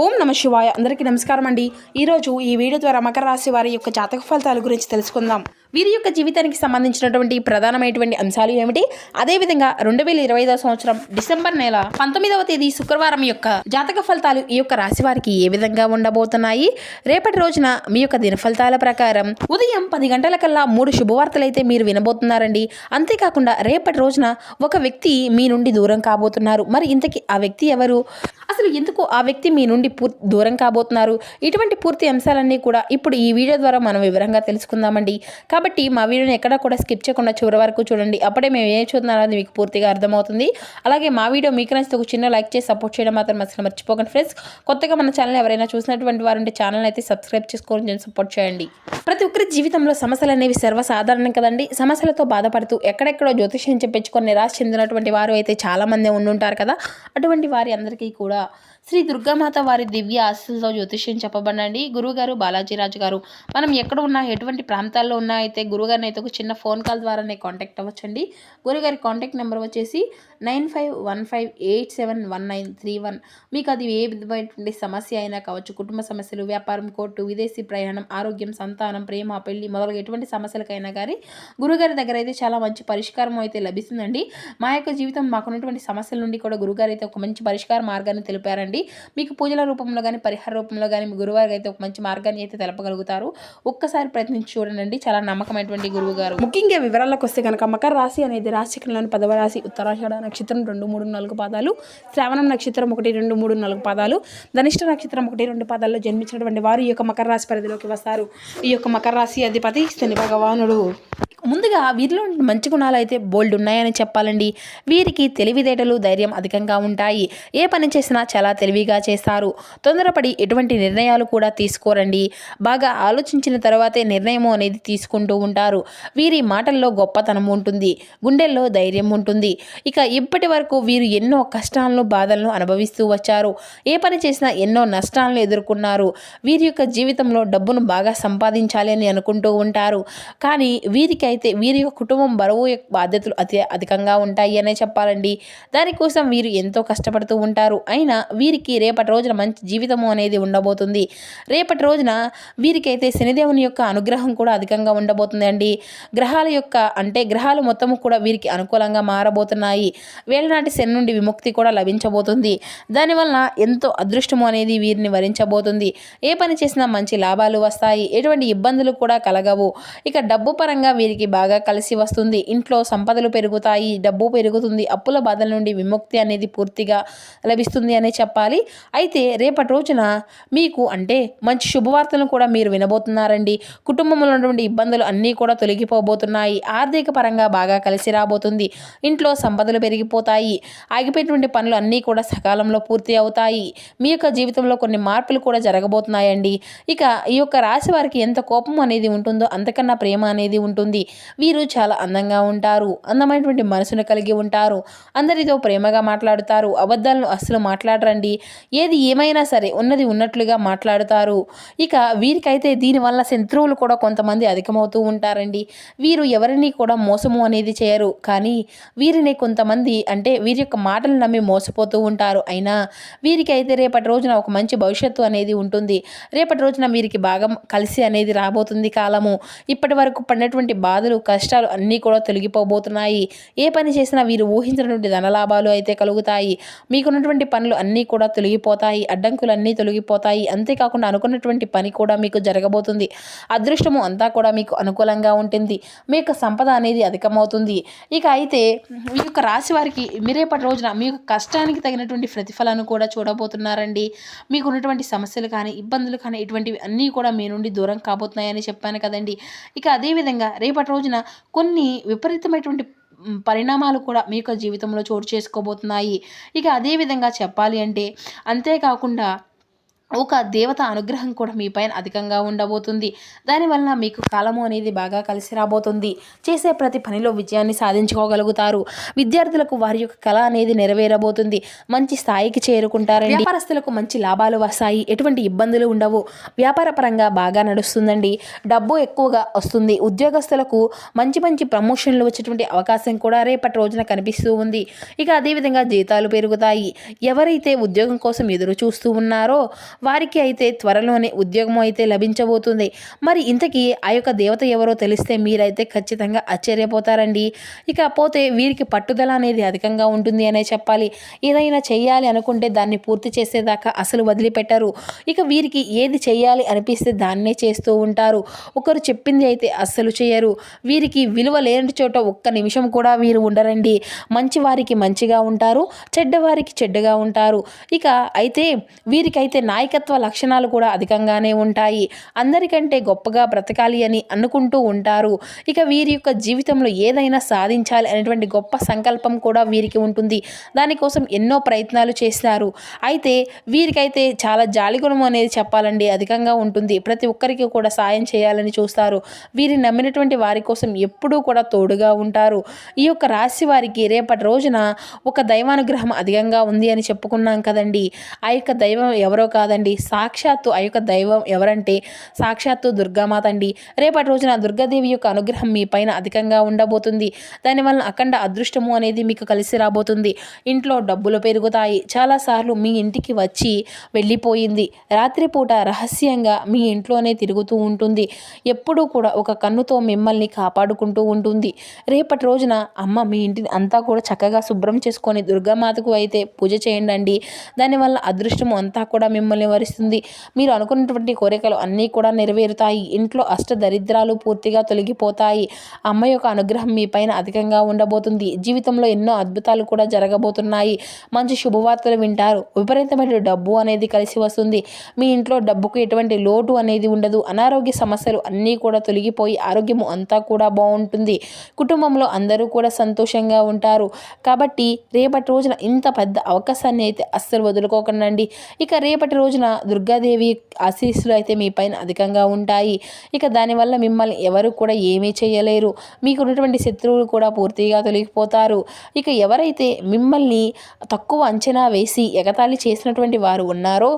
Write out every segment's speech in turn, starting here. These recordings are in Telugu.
ఓం నమ శివాయ. అందరికీ నమస్కారం అండి. ఈరోజు ఈ వీడియో ద్వారా మకర రాశి వారి యొక్క జాతక ఫలితాల గురించి తెలుసుకుందాం. వీరి యొక్క జీవితానికి సంబంధించినటువంటి ప్రధానమైనటువంటి అంశాలు ఏమిటి? అదేవిధంగా రెండు వేల ఇరవై ఐదవ సంవత్సరం డిసెంబర్ నెల పంతొమ్మిదవ తేదీ శుక్రవారం యొక్క జాతక ఫలితాలు ఈ యొక్క రాశి వారికి ఏ విధంగా ఉండబోతున్నాయి? రేపటి రోజున మీ యొక్క దిన ఫలితాల ప్రకారం ఉదయం పది గంటల కల్లా మూడు శుభవార్తలు అయితే మీరు వినబోతున్నారండి. అంతేకాకుండా రేపటి రోజున ఒక వ్యక్తి మీ నుండి దూరం కాబోతున్నారు. మరి ఇంతకీ ఆ వ్యక్తి ఎవరు? అసలు ఎందుకు ఆ వ్యక్తి మీ నుండి పూర్తి దూరం కాబోతున్నారు. ఇటువంటి పూర్తి అంశాలన్నీ కూడా ఇప్పుడు ఈ వీడియో ద్వారా మనం వివరంగా తెలుసుకుందామండి. కాబట్టి మా వీడియోని ఎక్కడా కూడా స్కిప్ చేయకుండా చివరి వరకు చూడండి. అప్పుడే మేము ఏం చూస్తున్నారో అది మీకు పూర్తిగా అర్థమవుతుంది. అలాగే మా వీడియో మీకు నచ్చితే ఒక చిన్న లైక్ చేసి సపోర్ట్ చేయడం మాత్రం అసలు మర్చిపోకండి ఫ్రెండ్స్. కొత్తగా మన ఛానల్ ఎవరైనా చూసినటువంటి వారు ఉంటే ఛానల్ అయితే సబ్స్క్రైబ్ చేసుకొని సపోర్ట్ చేయండి. ప్రతి ఒక్కరి జీవితంలో సమస్యలు అనేవి సర్వసాధారణం కదండి. సమస్యలతో బాధపడుతూ ఎక్కడెక్కడో జ్యోతిష్యం చెప్పించుకొని నిరాశ చెందినటువంటి వారు అయితే చాలామంది ఉండుంటారు కదా. అటువంటి వారి అందరికీ కూడా శ్రీ దుర్గామాత వారి దివ్య ఆశీస్సులతో జ్యోతిష్యం చెప్పబడండి. గురువుగారు బాలాజీరాజు గారు మనం ఎక్కడ ఉన్నా ఎటువంటి ప్రాంతాల్లో ఉన్నా అయితే గురుగారిని అయితే ఒక చిన్న ఫోన్ కాల్ ద్వారానే కాంటాక్ట్ అవ్వచ్చండి. గురుగారి కాంటాక్ట్ నెంబర్ వచ్చేసి nine five one five eight seven one nine three one. మీకు అది ఏ విధమైనటువంటి సమస్య అయినా కావచ్చు కుటుంబ సమస్యలు వ్యాపారం కోర్టు విదేశీ ప్రయాణం ఆరోగ్యం సంతానం ప్రేమ పెళ్ళి మొదలగు ఎటువంటి సమస్యలకైనా కానీ గురుగారి దగ్గర అయితే చాలా మంచి పరిష్కారం అయితే లభిస్తుందండి. మా యొక్క జీవితం మాకున్నటువంటి సమస్యల నుండి కూడా గురుగారు అయితే ఒక మంచి పరిష్కార మార్గాన్ని తెలిపారండి. మీకు పూజల రూపంలో కానీ పరిహార రూపంలో కానీ మీ గురువారికి అయితే ఒక మంచి మార్గాన్ని అయితే తెలపగలుగుతారు. ఒక్కసారి ప్రయత్నించి చూడండి. చాలా నమ్మకమైనటువంటి గురువు గారు. ముఖ్యంగా వివరాలకు వస్తే కనుక మకర రాశి అనేది రాశికంలోని పదవ రాశి ఉత్తరాషాఢ నక్షత్రం రెండు మూడు నాలుగు పాదాలు. శ్రావణం నక్షత్రం ఒకటి రెండు మూడు నాలుగు పాదాలు. ధనిష్ట నక్షత్రం ఒకటి రెండు పాదాల్లో జన్మించినటువంటి వారు ఈ యొక్క మకర రాశి పరిధిలోకి వస్తారు. ఈ యొక్క మకర రాశి అధిపతి శని భగవానుడు. ముందుగా వీరిలో మంచి గుణాలు అయితే బోల్డ్ ఉన్నాయని చెప్పాలండి. వీరికి తెలివితేటలు ధైర్యం అధికంగా ఉంటాయి. ఏ పని చేసినా చాలా తెలివిగా చేస్తారు. తొందరపడి ఎటువంటి నిర్ణయాలు కూడా తీసుకోరండి. బాగా ఆలోచించిన తర్వాతే నిర్ణయం అనేది తీసుకుంటూ ఉంటారు. వీరి మాటల్లో గొప్పతనం ఉంటుంది. గుండెల్లో ధైర్యం ఉంటుంది. ఇక ఇప్పటి వరకు వీరు ఎన్నో కష్టాలను బాధలను అనుభవిస్తూ వచ్చారు. ఏ పని చేసినా ఎన్నో నష్టాలను ఎదుర్కొన్నారు. వీరి యొక్క జీవితంలో డబ్బును బాగా సంపాదించాలి అని అనుకుంటూ ఉంటారు. కానీ వీరికి అయితే వీరి యొక్క కుటుంబం బరువు యొక్క బాధ్యతలు అతి అధికంగా ఉంటాయి అనే చెప్పాలండి. దానికోసం వీరు ఎంతో కష్టపడుతూ ఉంటారు. అయినా వీరికి రేపటి రోజున మంచి జీవితము అనేది ఉండబోతుంది. రేపటి రోజున వీరికైతే శనిదేవుని యొక్క అనుగ్రహం కూడా అధికంగా ఉండబోతుంది అండి గ్రహాల యొక్క అంటే గ్రహాలు మొత్తము కూడా వీరికి అనుకూలంగా మారబోతున్నాయి. వేలనాటి శని నుండి విముక్తి కూడా లభించబోతుంది. దానివలన ఎంతో అదృష్టము అనేది వీరిని వరించబోతుంది. ఏ పని చేసినా మంచి లాభాలు వస్తాయి. ఎటువంటి ఇబ్బందులు కూడా కలగవు. ఇక డబ్బు పరంగా వీరికి బాగా కలిసి వస్తుంది. ఇంట్లో సంపదలు పెరుగుతాయి డబ్బు పెరుగుతుంది అప్పుల బాధల నుండి విముక్తి అనేది పూర్తిగా లభిస్తుంది అనే చెప్పాలి. అయితే రేపటి రోజున మీకు అంటే మంచి శుభవార్తలను కూడా మీరు వినబోతున్నారండి. కుటుంబంలో ఉన్నటువంటి ఇబ్బందులు అన్నీ కూడా తొలగిపోబోతున్నాయి. ఆర్థిక పరంగా బాగా కలిసి రాబోతుంది. ఇంట్లో సంపదలు పెరిగిపోతాయి. ఆగిపోయినటువంటి పనులు అన్నీ కూడా సకాలంలో పూర్తి అవుతాయి. మీ యొక్క జీవితంలో కొన్ని మార్పులు కూడా జరగబోతున్నాయండి. ఇక ఈ యొక్క రాశి వారికి ఎంత కోపం అనేది ఉంటుందో అంతకన్నా ప్రేమ అనేది ఉంటుంది. వీరు చాలా అందంగా ఉంటారు. అందమైనటువంటి మనసును కలిగి ఉంటారు. అందరితో ప్రేమగా మాట్లాడుతారు. అబద్ధాలను అస్సలు మాట్లాడరండి. ఏది ఏమైనా సరే ఉన్నది ఉన్నట్లుగా మాట్లాడుతారు. ఇక వీరికైతే దీనివల్ల శత్రువులు కూడా కొంతమంది అధికమవుతూ ఉంటారండి. వీరు ఎవరిని కూడా మోసము అనేది చేయరు. కానీ వీరిని కొంతమంది అంటే వీరి యొక్క మాటలు నమ్మి మోసపోతూ ఉంటారు. అయినా వీరికైతే రేపటి రోజున ఒక మంచి భవిష్యత్తు అనేది ఉంటుంది. రేపటి రోజున వీరికి బాగా కలిసి అనేది రాబోతుంది కాలము. ఇప్పటి వరకు పడినటువంటి బాధలు కష్టాలు అన్నీ కూడా తొలగిపోబోతున్నాయి. ఏ పని చేసినా వీరు ఊహించినటువంటి ధనలాభాలు అయితే కలుగుతాయి. మీకున్నటువంటి పనులు అన్నీ కూడా తొలగిపోతాయి. అడ్డంకులు అన్నీ తొలగిపోతాయి. అంతేకాకుండా అనుకున్నటువంటి పని కూడా మీకు జరగబోతుంది. అదృష్టము అంతా కూడా మీకు అనుకూలంగా ఉంటుంది. మీ యొక్క సంపద అనేది అధికమవుతుంది. ఇక అయితే మీ యొక్క రాశి వారికి మీరేపటి రోజున మీ యొక్క కష్టానికి తగినటువంటి ప్రతిఫలాన్ని కూడా చూడబోతున్నారండి. మీకు ఉన్నటువంటి సమస్యలు కానీ ఇబ్బందులు కానీ ఇటువంటివి అన్నీ కూడా మీ నుండి దూరం కాబోతున్నాయని చెప్పాను కదండి. ఇక అదేవిధంగా రేపటి రోజున కొన్ని విపరీతమైనటువంటి పరిణామాలు కూడా మీ యొక్క జీవితంలో చోటు చేసుకోబోతున్నాయి. ఇక అదేవిధంగా చెప్పాలి అంటే అంతేకాకుండా ఒక దేవత అనుగ్రహం కూడా మీ పైన అధికంగా ఉండబోతుంది. దానివల్ల మీకు కాలము అనేది బాగా కలిసి రాబోతుంది. చేసే ప్రతి పనిలో విజయాన్ని సాధించుకోగలుగుతారు. విద్యార్థులకు వారి యొక్క కళ అనేది నెరవేరబోతుంది. మంచి స్థాయికి చేరుకుంటారండి. వ్యాపారస్తులకు మంచి లాభాలు వస్తాయి. ఎటువంటి ఇబ్బందులు ఉండవు. వ్యాపార పరంగా బాగా నడుస్తుందండి. డబ్బు ఎక్కువగా వస్తుంది. ఉద్యోగస్తులకు మంచి మంచి ప్రమోషన్లు వచ్చేటువంటి అవకాశం కూడా రేపటి రోజున కనిపిస్తూ ఉంది. ఇక అదేవిధంగా జీతాలు పెరుగుతాయి. ఎవరైతే ఉద్యోగం కోసం ఎదురు చూస్తూ ఉన్నారో వారికి అయితే త్వరలోనే ఉద్యోగం అయితే లభించబోతుంది. మరి ఇంతకీ ఆ యొక్క దేవత ఎవరో తెలిస్తే మీరైతే ఖచ్చితంగా ఆశ్చర్యపోతారండి. ఇక పోతే వీరికి పట్టుదల అనేది అధికంగా ఉంటుంది అనే చెప్పాలి. ఏదైనా చేయాలి అనుకుంటే దాన్ని పూర్తి చేసేదాకా అసలు వదిలిపెట్టరు. ఇక వీరికి ఏది చేయాలి అనిపిస్తే దాన్నే చేస్తూ ఉంటారు. ఒకరు చెప్పింది అయితే అస్సలు చేయరు. వీరికి విలువ లేని చోట ఒక్క నిమిషం కూడా వీరు ఉండరండి. మంచి వారికి మంచిగా ఉంటారు చెడ్డవారికి చెడ్డగా ఉంటారు. ఇక అయితే వీరికైతే నాయకత్వ లక్షణాలు కూడా అధికంగానే ఉంటాయి. అందరికంటే గొప్పగా బ్రతకాలి అని అనుకుంటూ ఉంటారు. ఇక వీరి యొక్క జీవితంలో ఏదైనా సాధించాలి అనేటువంటి గొప్ప సంకల్పం కూడా వీరికి ఉంటుంది. దానికోసం ఎన్నో ప్రయత్నాలు చేస్తారు. అయితే వీరికైతే చాలా జాలిగుణం అనేది చెప్పాలండి. అధికంగా ఉంటుంది. ప్రతి ఒక్కరికి కూడా సాయం చేయాలని చూస్తారు. వీరిని నమ్మినటువంటి వారి కోసం ఎప్పుడూ కూడా తోడుగా ఉంటారు. ఈ యొక్క రాశి వారికి రేపటి రోజున ఒక దైవానుగ్రహం అధికంగా ఉంది అని చెప్పుకున్నాం కదండి. ఆ యొక్క దైవం ఎవరో కాదండి. సాక్షాత్తు ఆ యొక్క దైవం ఎవరంటే? సాక్షాత్తు దుర్గామాత అండి. రేపటి రోజున దుర్గాదేవి యొక్క అనుగ్రహం మీ పైన అధికంగా ఉండబోతుంది. దానివల్ల అఖండ అదృష్టము అనేది మీకు కలిసి రాబోతుంది. ఇంట్లో డబ్బులు పెరుగుతాయి. చాలాసార్లు మీ ఇంటికి వచ్చి వెళ్ళిపోయింది. రాత్రిపూట రహస్యంగా మీ ఇంట్లోనే తిరుగుతూ ఉంటుంది. ఎప్పుడూ కూడా ఒక కన్నుతో మిమ్మల్ని కాపాడుకుంటూ ఉంటుంది. రేపటి రోజున అమ్మ మీ ఇంటిని అంతా కూడా చక్కగా శుభ్రం చేసుకొని దుర్గామాతకు అయితే పూజ చేయండి దానివల్ల అదృష్టము అంతా కూడా మిమ్మల్ని వరిస్తుంది మీరు అనుకున్నటువంటి కోరికలు అన్నీ కూడా నెరవేరుతాయి. ఇంట్లో అష్ట దరిద్రాలు పూర్తిగా తొలగిపోతాయి. అమ్మ యొక్క అనుగ్రహం మీ పైన అధికంగా ఉండబోతుంది. జీవితంలో ఎన్నో అద్భుతాలు కూడా జరగబోతున్నాయి. మంచి శుభవార్తలు వింటారు. విపరీతమైన డబ్బు అనేది కలిసి వస్తుంది. మీ ఇంట్లో డబ్బుకు ఎటువంటి లోటు అనేది ఉండదు. అనారోగ్య సమస్యలు అన్నీ కూడా తొలగిపోయి ఆరోగ్యము అంతా కూడా బాగుంటుంది. కుటుంబంలో అందరూ కూడా సంతోషంగా ఉంటారు. కాబట్టి రేపటి రోజున ఇంత పెద్ద అవకాశాన్ని అయితే అస్సలు వదులుకోకండి ఇక రేపటి రోజు రోజున దుర్గాదేవి ఆశీస్సులు అయితే మీ పైన అధికంగా ఉంటాయి. ఇక దానివల్ల మిమ్మల్ని ఎవరు కూడా ఏమీ చేయలేరు. మీకు ఉన్నటువంటి శత్రువులు కూడా పూర్తిగా తొలగిపోతారు. ఇక ఎవరైతే మిమ్మల్ని తక్కువ అంచనా వేసి ఎగతాళి చేసినటువంటి వారు ఉన్నారో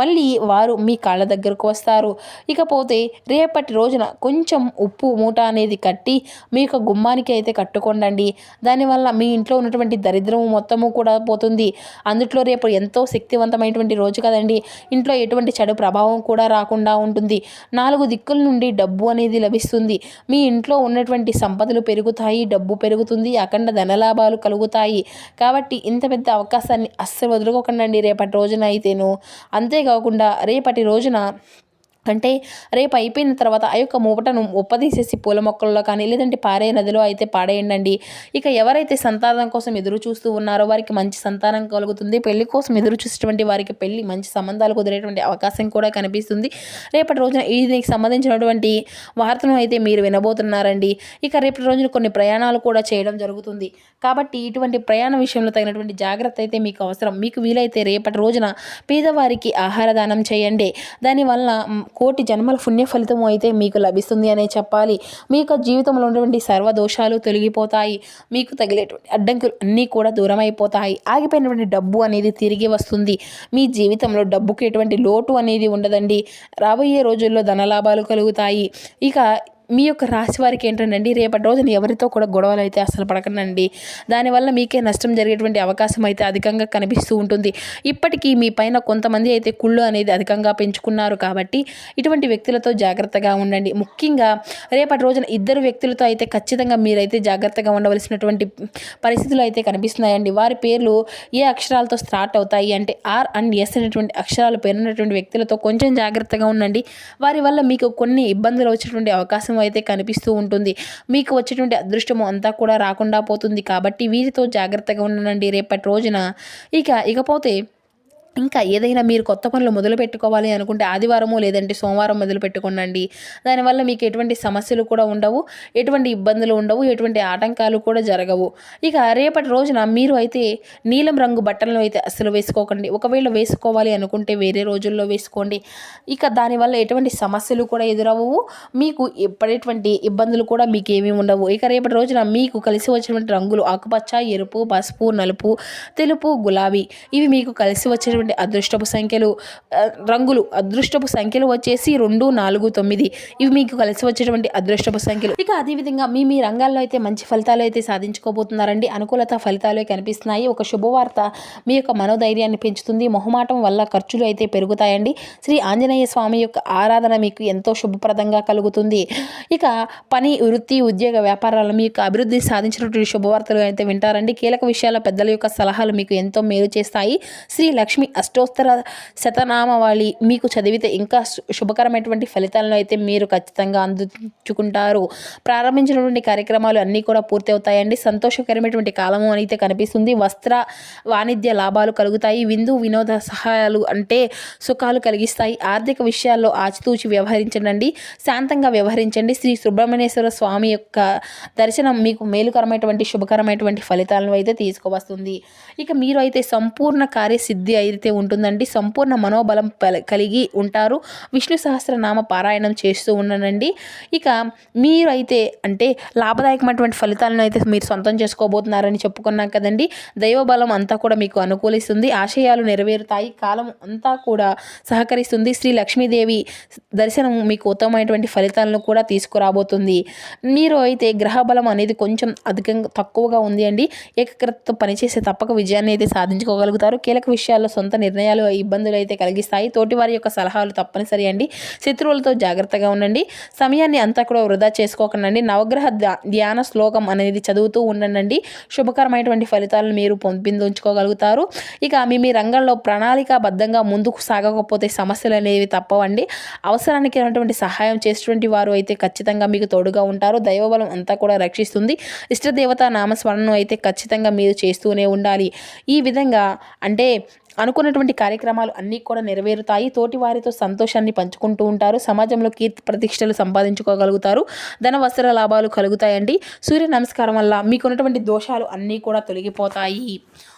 మళ్ళీ వారు మీ కాళ్ళ దగ్గరకు వస్తారు. ఇకపోతే రేపటి రోజున కొంచెం ఉప్పు మూట అనేది కట్టి మీ యొక్క గుమ్మానికి అయితే కట్టుకోండి దానివల్ల మీ ఇంట్లో ఉన్నటువంటి దరిద్రము మొత్తము కూడా పోతుంది. అందుట్లో రేపు ఎంతో శక్తివంతమైనటువంటి రోజు కదండి. ఇంట్లో ఎటువంటి చెడు ప్రభావం కూడా రాకుండా ఉంటుంది. నాలుగు దిక్కుల నుండి డబ్బు అనేది లభిస్తుంది. మీ ఇంట్లో ఉన్నటువంటి సంపదలు పెరుగుతాయి డబ్బు పెరుగుతుంది అఖండ ధనలాభాలు కలుగుతాయి. కాబట్టి ఇంత పెద్ద అవకాశాన్ని అస్సలు వదులుకోకండి రేపటి రోజున అయితేను. అంతేకాకుండా రేపటి రోజున అంటే రేపు అయిపోయిన తర్వాత ఆ యొక్క మూపటను ఉప్పదీసేసి పూల మొక్కల్లో కానీ లేదంటే పారే నదిలో అయితే పాడేయండి ఇక ఎవరైతే సంతానం కోసం ఎదురు చూస్తూ ఉన్నారో వారికి మంచి సంతానం కలుగుతుంది. పెళ్ళి కోసం ఎదురు చూసేటువంటి వారికి పెళ్ళి మంచి సంబంధాలు కుదిరేటువంటి అవకాశం కూడా కనిపిస్తుంది. రేపటి రోజున దీనికి సంబంధించినటువంటి వార్తను అయితే మీరు వినబోతున్నారండి. ఇక రేపటి రోజున కొన్ని ప్రయాణాలు కూడా చేయడం జరుగుతుంది. కాబట్టి ఇటువంటి ప్రయాణ విషయంలో తగినటువంటి జాగ్రత్త అయితే మీకు అవసరం. మీకు వీలైతే రేపటి రోజున పేదవారికి ఆహార దానం చేయండి. దానివల్ల కోటి జన్మల పుణ్య ఫలితము అయితే మీకు లభిస్తుంది అనే చెప్పాలి. మీ యొక్క జీవితంలో ఉన్నటువంటి సర్వదోషాలు తొలగిపోతాయి. మీకు తగిలేటువంటి అడ్డంకులు అన్నీ కూడా దూరం అయిపోతాయి ఆగిపోయినటువంటి డబ్బు అనేది తిరిగి వస్తుంది. మీ జీవితంలో డబ్బుకి ఎటువంటి లోటు అనేది ఉండదండి. రాబోయే రోజుల్లో ధనలాభాలు కలుగుతాయి. ఇక మీ యొక్క రాశి వారికి ఏంటండి రేపటి రోజున ఎవరితో కూడా గొడవలు అయితే అసలు పడకండి దానివల్ల మీకే నష్టం జరిగేటువంటి అవకాశం అయితే అధికంగా కనిపిస్తూ ఉంటుంది. ఇప్పటికీ మీ పైన కొంతమంది అయితే కుళ్ళు అనేది అధికంగా పెంచుకున్నారు కాబట్టి ఇటువంటి వ్యక్తులతో జాగ్రత్తగా ఉండండి. ముఖ్యంగా రేపటి రోజున ఇద్దరు వ్యక్తులతో అయితే ఖచ్చితంగా మీరైతే జాగ్రత్తగా ఉండవలసినటువంటి పరిస్థితులు అయితే కనిపిస్తున్నాయండి. వారి పేర్లు ఏ అక్షరాలతో స్టార్ట్ అవుతాయి అంటే ఆర్ అండ్ ఎస్ అనేటువంటి అక్షరాలు పేరున్నటువంటి వ్యక్తులతో కొంచెం జాగ్రత్తగా ఉండండి. వారి వల్ల మీకు కొన్ని ఇబ్బందులు వచ్చేటువంటి అవకాశం అయితే కనిపిస్తూ ఉంటుంది. మీకు వచ్చేటువంటి అదృష్టము అంతా కూడా రాకుండా పోతుంది కాబట్టి వీరితో జాగ్రత్తగా ఉండండి. రేపటి రోజున ఇక ఇకపోతే ఇంకా ఏదైనా మీరు కొత్త పనులు మొదలు పెట్టుకోవాలి అనుకుంటే ఆదివారము లేదంటే సోమవారం మొదలు పెట్టుకోనండి. దానివల్ల మీకు ఎటువంటి సమస్యలు కూడా ఉండవు ఎటువంటి ఇబ్బందులు ఉండవు ఎటువంటి ఆటంకాలు కూడా జరగవు. ఇక రేపటి రోజున మీరు అయితే నీలం రంగు బట్టలను అయితే అసలు వేసుకోకండి. ఒకవేళ వేసుకోవాలి అనుకుంటే వేరే రోజుల్లో వేసుకోండి. ఇక దానివల్ల ఎటువంటి సమస్యలు కూడా ఎదురవ్వవు. మీకు ఎప్పటిటువంటి ఇబ్బందులు కూడా మీకు ఏమీ ఉండవు. ఇక రేపటి రోజున మీకు కలిసి వచ్చినటువంటి రంగులు ఆకుపచ్చ ఎరుపు పసుపు నలుపు తెలుపు గులాబీ ఇవి మీకు కలిసి వచ్చినటువంటి అదృష్టపు సంఖ్యలు రంగులు అదృష్టపు సంఖ్యలు వచ్చేసి రెండు నాలుగు తొమ్మిది. ఇవి మీకు కలిసి వచ్చేటువంటి అదృష్టపు సంఖ్యలు. ఇక అదేవిధంగా మీ మీ రంగాల్లో అయితే మంచి ఫలితాలు అయితే సాధించుకోబోతున్నారండి. అనుకూలత ఫలితాలు కనిపిస్తున్నాయి. ఒక శుభవార్త మీ యొక్క మనోధైర్యాన్ని పెంచుతుంది. మొహమాటం వల్ల ఖర్చులు అయితే పెరుగుతాయండి. శ్రీ ఆంజనేయ స్వామి యొక్క ఆరాధన మీకు ఎంతో శుభప్రదంగా కలుగుతుంది. ఇక పని వృత్తి ఉద్యోగ వ్యాపారాలు మీ యొక్క అభివృద్ధి సాధించినటువంటి శుభవార్తలు అయితే వింటారండి. కీలక విషయాల పెద్దల యొక్క సలహాలు మీకు ఎంతో మేలు చేస్తాయి. శ్రీ లక్ష్మి అష్టోత్తర శతనామవాళి మీకు చదివితే ఇంకా శుభకరమైనటువంటి ఫలితాలను అయితే మీరు ఖచ్చితంగా అందించుకుంటారు. ప్రారంభించినటువంటి కార్యక్రమాలు అన్నీ కూడా పూర్తి అవుతాయండి సంతోషకరమైనటువంటి కాలము అయితే కనిపిస్తుంది. వస్త్ర వాణిజ్య లాభాలు కలుగుతాయి. విందు వినోద సహాయాలు అంటే సుఖాలు కలిగిస్తాయి. ఆర్థిక విషయాల్లో ఆచితూచి వ్యవహరించండి. శాంతంగా వ్యవహరించండి. శ్రీ సుబ్రహ్మణ్యేశ్వర స్వామి యొక్క దర్శనం మీకు మేలుకరమైనటువంటి శుభకరమైనటువంటి ఫలితాలను అయితే తీసుకువస్తుంది. ఇక మీరు అయితే సంపూర్ణ కార్యసిద్ధి అయితే అయితే ఉంటుందండి సంపూర్ణ మనోబలం కలిగి ఉంటారు. విష్ణు సహస్రనామ పారాయణం చేస్తూ ఉండనండి ఇక మీరు అయితే అంటే లాభదాయకమైనటువంటి ఫలితాలను అయితే మీరు సొంతం చేసుకోబోతున్నారని చెప్పుకున్నాం కదండి. దైవబలం అంతా కూడా మీకు అనుకూలిస్తుంది. ఆశయాలు నెరవేరుతాయి. కాలం అంతా కూడా సహకరిస్తుంది. శ్రీ లక్ష్మీదేవి దర్శనం మీకు ఉత్తమమైనటువంటి ఫలితాలను కూడా తీసుకురాబోతుంది. మీరు అయితే గ్రహ బలం అనేది కొంచెం అధికంగా తక్కువగా ఉంది అండి. ఏకగ్రతతో పనిచేసే తప్పక విజయాన్ని అయితే సాధించుకోగలుగుతారు. కీలక విషయాల్లో సొంత నిర్ణయాలు ఇబ్బందులు అయితే కలిగిస్తాయి. తోటి వారి యొక్క సలహాలు తప్పనిసరి అండి. శత్రువులతో జాగ్రత్తగా ఉండండి. సమయాన్ని అంతా కూడా వృధా చేసుకోకండి నవగ్రహ ధ్యా- ధ్యాన శ్లోకం అనేది చదువుతూ ఉండండి శుభకరమైనటువంటి ఫలితాలను మీరు పొందించుకోగలుగుతారు. ఇక మీ మీ రంగంలో ప్రణాళికాబద్ధంగా ముందుకు సాగకపోతే సమస్యలు అనేవి తప్పవండి. అవసరానికి ఉన్నటువంటి సహాయం చేసేటువంటి వారు అయితే ఖచ్చితంగా మీకు తోడుగా ఉంటారు. దైవబలం అంతా కూడా రక్షిస్తుంది. ఇష్టదేవత నామస్మరణను అయితే ఖచ్చితంగా మీరు చేస్తూనే ఉండాలి. ఈ విధంగా అంటే అనుకున్నటువంటి కార్యక్రమాలు అన్నీ కూడా నెరవేరుతాయి. తోటి వారితో సంతోషాన్ని పంచుకుంటూ ఉంటారు. సమాజంలో కీర్తి ప్రతిష్టలు సంపాదించుకోగలుగుతారు. ధన వస్త్ర లాభాలు కలుగుతాయండి. సూర్య నమస్కారం వల్ల మీకున్నటువంటి దోషాలు అన్నీ కూడా తొలగిపోతాయి.